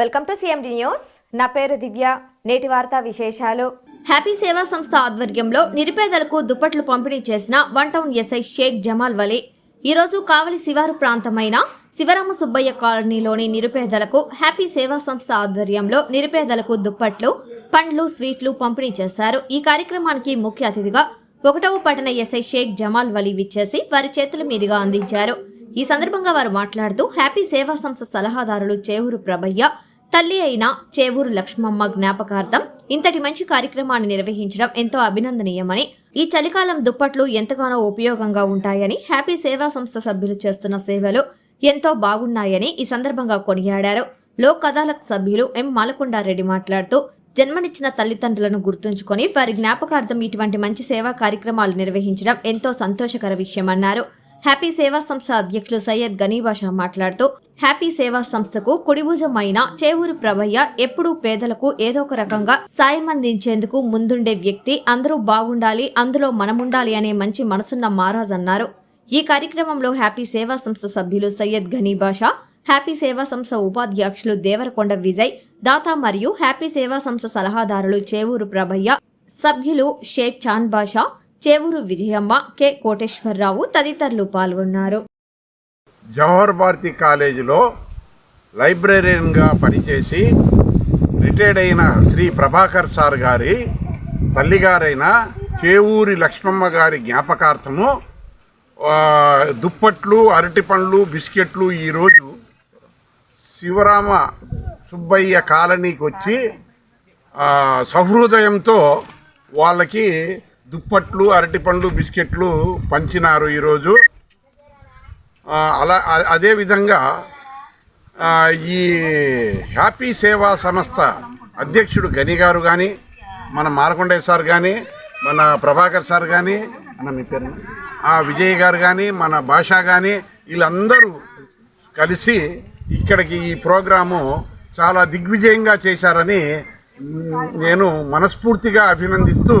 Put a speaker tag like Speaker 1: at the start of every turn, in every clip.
Speaker 1: Welcome to CMD news నా పేరు దివ్య. నేటి వార్తా విశేషాలు.
Speaker 2: హ్యాపీ సేవా సంస్థ ఆధ్వర్యంలో నిరుపేదలకు దుప్పట్లు పంపిణీ చేసిన one town SI Sheikh Jamal Vali. ఈరోజు కావలి శివారు ప్రాంతమైన శివరామ సుబ్బయ్య కాలనీలోని నిరుపేదలకు హ్యాపీ సేవా సంస్థ ఆధ్వర్యంలో నిరుపేదలకు దుప్పట్లు పండ్లు స్వీట్లు పంపిణీ చేశారు. ఈ కార్యక్రమానికి ముఖ్య అతిథిగా ఒకటవ పట్టణ ఎస్ఐ షేక్ జమాల్ వలీ విచ్చేసి వారి చేతుల మీదుగా అందించారు. ఈ సందర్భంగా వారు మాట్లాడుతూ హ్యాపీ సేవా సంస్థ సలహాదారులు చేవూరు ప్రభయ్య తల్లి అయిన చేవూరు లక్ష్మమ్మ జ్ఞాపకార్థం ఇంతటి మంచి కార్యక్రమాన్ని నిర్వహించడం ఎంతో అభినందనీయమని ఈ చలికాలం దుప్పట్లు ఎంతగానో ఉపయోగంగా ఉంటాయని హ్యాపీ సేవా సంస్థ సభ్యులు చేస్తున్న సేవలు ఎంతో బాగున్నాయని ఈ సందర్భంగా కొనియాడారు. లోక్ అదాలత్ సభ్యులు ఎం. మాలకొండారెడ్డి మాట్లాడుతూ జన్మనిచ్చిన తల్లిదండ్రులను గుర్తుంచుకొని వారి జ్ఞాపకార్థం ఇటువంటి మంచి సేవా కార్యక్రమాలు నిర్వహించడం ఎంతో సంతోషకర విషయమన్నారు. హ్యాపీ సేవా సంస్థ అధ్యక్షులు సయ్యద్ గనీబాషా మాట్లాడుతూ హ్యాపీ సేవా సంస్థకు కుడిభుజమైన చేవూరు ప్రభయ్య ఎప్పుడూ పేదలకు ఏదో ఒక రకంగా సాయం అందించేందుకు ముందుండే వ్యక్తి. అందరూ బాగుండాలి అందులో మనముండాలి అనే మంచి మనసున్న మహారాజ్ అన్నారు. ఈ కార్యక్రమంలో హ్యాపీ సేవా సంస్థ సభ్యులు సయ్యద్ గనీబాషా హ్యాపీ సేవా సంస్థ ఉపాధ్యక్షులు దేవరకొండ విజయ్ దాతా మరియు హ్యాపీ సేవా సంస్థ సలహాదారులు చేవూరు ప్రభయ్య సభ్యులు షేక్ చాన్ బాషా చేవూరు విజయమ్మ కె. కోటేశ్వరరావు తదితరులు పాల్గొన్నారు.
Speaker 3: జవహర్ భారతి కాలేజీలో లైబ్రరీన్గా పనిచేసి రిటైర్డ్ అయిన శ్రీ ప్రభాకర్ సార్ గారి తల్లిగారైన చేవూరి లక్ష్మమ్మ గారి జ్ఞాపకార్థము దుప్పట్లు దుప్పట్లు అరటిపండ్లు బిస్కెట్లు ఈరోజు శివరామ సుబ్బయ్య కాలనీకి వచ్చి సహృదయంతో వాళ్ళకి దుప్పట్లు అరటిపండ్లు బిస్కెట్లు పంచినారు ఈరోజు. అలా అదేవిధంగా ఈ హ్యాపీ సేవా సంస్థ అధ్యక్షుడు గని గారు కానీ మన మారకొండయ్య సార్ కానీ మన ప్రభాకర్ సార్ కానీ అన్న మీ పేరు ఆ విజయ్ గారు కానీ మన భాష కానీ వీళ్ళందరూ కలిసి ఇక్కడికి ఈ ప్రోగ్రాము చాలా దిగ్విజయంగా చేశారని నేను మనస్ఫూర్తిగా అభినందిస్తూ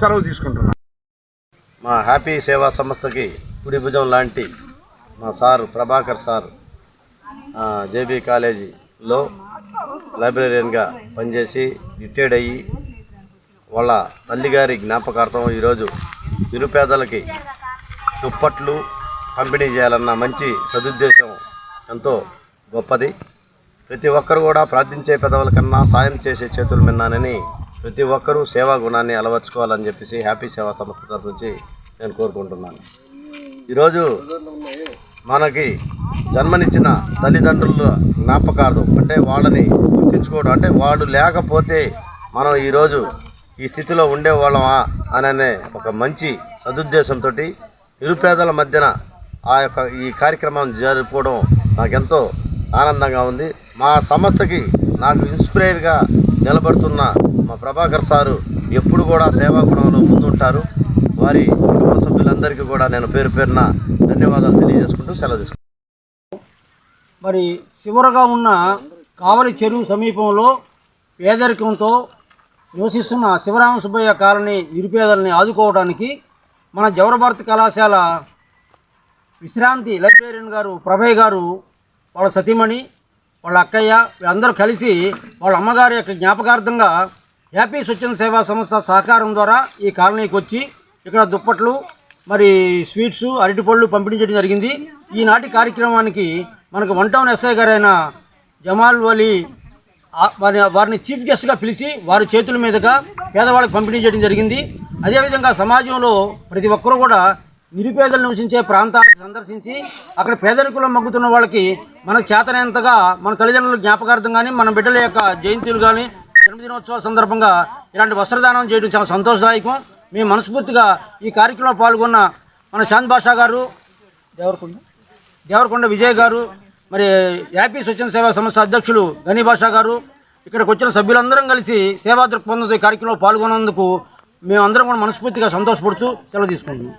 Speaker 3: సెలవు తీసుకుంటున్నాను
Speaker 4: మా హ్యాపీ సేవా సంస్థకి పుడిభుజం లాంటి మా సార్ ప్రభాకర్ సార్ జేబీ కాలేజీలో లైబ్రరీయన్గా పనిచేసి రిటైర్డ్ అయ్యి వాళ్ళ తల్లిగారి జ్ఞాపకార్థం ఈరోజు నిరుపేదలకి దుప్పట్లు పంపిణీ చేయాలన్న మంచి సదుద్దేశం ఎంతో గొప్పది. ప్రతి ఒక్కరు కూడా ప్రార్థించే పెదవుల కన్నా సాయం చేసే చేతులు మిన్నానని ప్రతి ఒక్కరూ సేవా గుణాన్ని అలవర్చుకోవాలని చెప్పేసి హ్యాపీ సేవా సంస్థ తరఫు నుంచి నేను కోరుకుంటున్నాను. ఈరోజు మనకి జన్మనిచ్చిన తల్లిదండ్రుల జ్ఞాపకార్థం అంటే వాళ్ళని గుర్తించుకోవడం అంటే వాళ్ళు లేకపోతే మనం ఈరోజు ఈ స్థితిలో ఉండేవాళ్ళమా అనే ఒక మంచి సదుద్దేశంతో నిరుపేదల మధ్యన ఆ యొక్క ఈ కార్యక్రమం జరుపుకోవడం నాకెంతో ఆనందంగా ఉంది. మా సంస్థకి నాకు ఇన్స్పైర్గా నిలబడుతున్న మా ప్రభాకర్ సారు ఎప్పుడు కూడా సేవా గుణంలో ముందుంటారు. వారి కుటుంబ సభ్యులందరికీ కూడా నేను పేరు పేరున ధన్యవాదాలు తెలియజేసుకుంటూ సెలవు తీసుకుంటాను
Speaker 5: మరి చివరగా ఉన్న కావలి చెరువు సమీపంలో పేదరికంతో నివసిస్తున్న శివరామ సుబ్బయ్య కాలనీ నిరుపేదల్ని ఆదుకోవడానికి మన జవహర్ కళాశాల విశ్రాంతి లైబ్రేరియన్ గారు ప్రభయ్ గారు వాళ్ళ సతీమణి వాళ్ళ అక్కయ్య వీళ్ళందరూ కలిసి వాళ్ళ అమ్మగారి యొక్క జ్ఞాపకార్థంగా హ్యాపీ స్వచ్ఛంద సేవా సంస్థ సహకారం ద్వారా ఈ కాలనీకి వచ్చి ఇక్కడ దుప్పట్లు మరి స్వీట్స్ అరటిపళ్ళు పంపిణీ చేయడం జరిగింది. ఈనాటి కార్యక్రమానికి మనకు వన్ టౌన్ ఎస్ఐ గారైన జమాల్ వలీ వారి వారిని చీఫ్ గెస్ట్గా పిలిచి వారి చేతుల మీదుగా పేదవాళ్ళకి పంపిణీ చేయడం జరిగింది. అదేవిధంగా సమాజంలో ప్రతి ఒక్కరూ కూడా నిరుపేదలు నివసించే ప్రాంతాలకు సందర్శించి అక్కడ పేదరికంలో మగ్గుతున్న వాళ్ళకి మన చేతనైనంతగా మన తల్లిదండ్రుల జ్ఞాపకార్థం కానీ మన బిడ్డల యొక్క జయంతులు కానీ జన్మదినోత్సవాల సందర్భంగా ఇలాంటి వస్త్రదానం చేయడం చాలా సంతోషదాయకం. మేము మనస్ఫూర్తిగా ఈ కార్యక్రమంలో పాల్గొన్న మన చాంద్ బాషా గారు దేవరకొండ? దేవరకొండ విజయ్ గారు మరి యాపీ స్వచ్ఛంద సేవా సంస్థ అధ్యక్షులు గనీ భాషా గారు ఇక్కడికి వచ్చిన సభ్యులందరం కలిసి సేవా దృక్పథంతో ఈ కార్యక్రమంలో పాల్గొన్నందుకు మేమందరం కూడా మనస్ఫూర్తిగా సంతోషపడుతూ సెలవు తీసుకుంటున్నాం.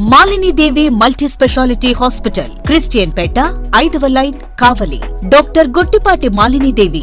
Speaker 6: Malinidevi multi speciality hospital Christian Peta ఐదవ line Kavali. Doctor Guttipati Malinidevi.